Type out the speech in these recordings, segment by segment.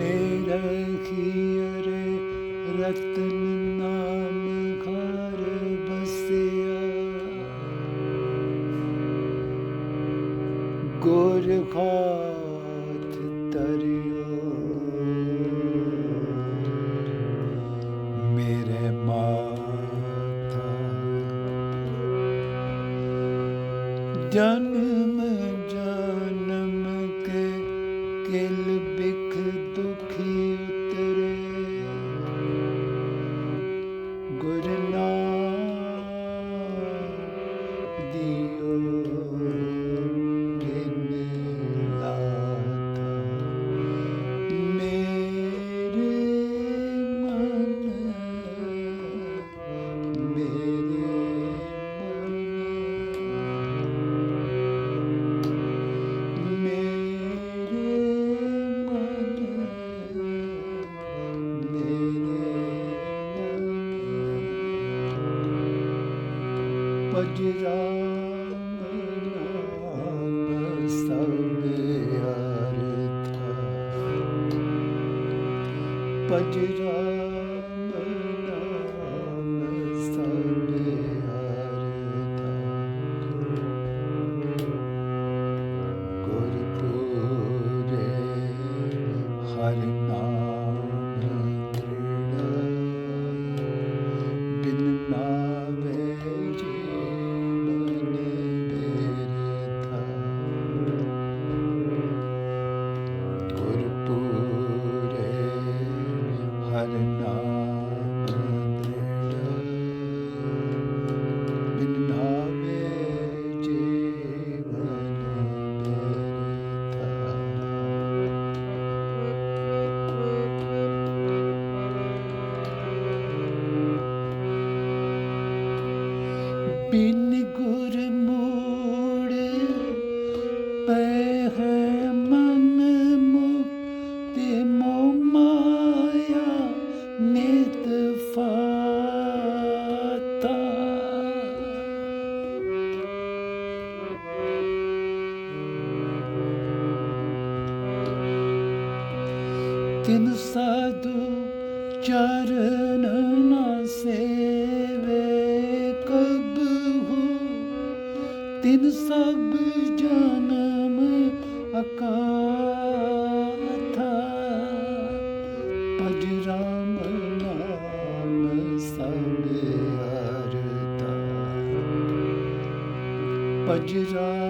ਨੇ ਰਖੀ ਰੇ ਰਤਨ ਨਾਮ ਘਰ ਬਸਿਆ ਗੁਰ ਖਾਤ ਤਰਿਓ ਮੇਰੇ ਮਾਤਾ ਜਨ ਮੇਰੇ ਪਜਰਾਮ ਨਾਮ ਤਿਨ ਸਾਧੂ ਚਰਨ ਨਾ ਸੇਵੇ ਕਬਹੂ ਤਿਨ ਸਭ ਜਨਮ ਅਕਾਥਾ ਪਜ ਰਾਮ ਨਾਮ ਸਭ ਅਰਤਾ ਪਜ ਰਾਮ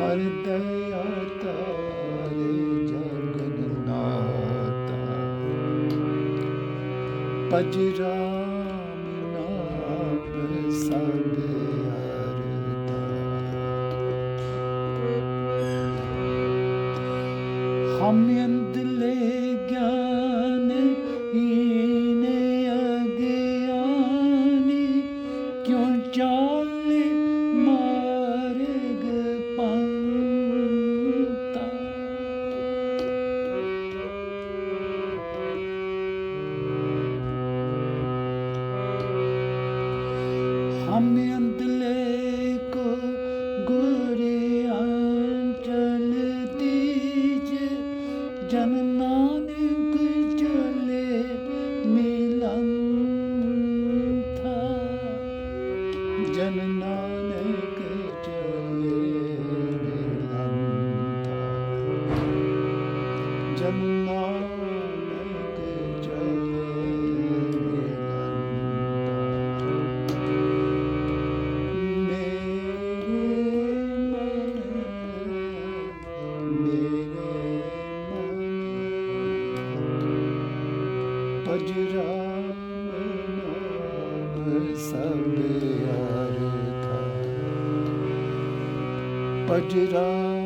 ਹਰ ਦਇਆ ਤਾਰ ਜਗਨਾਤਾ ਪਜ ਰਾਮ ਨਾਮ ਸਭ ਅਰਤਾ ਹਮ Amen. ਨਾਮ ਸਭ ਅਰਥਾ ਭਜ ਰਾਮ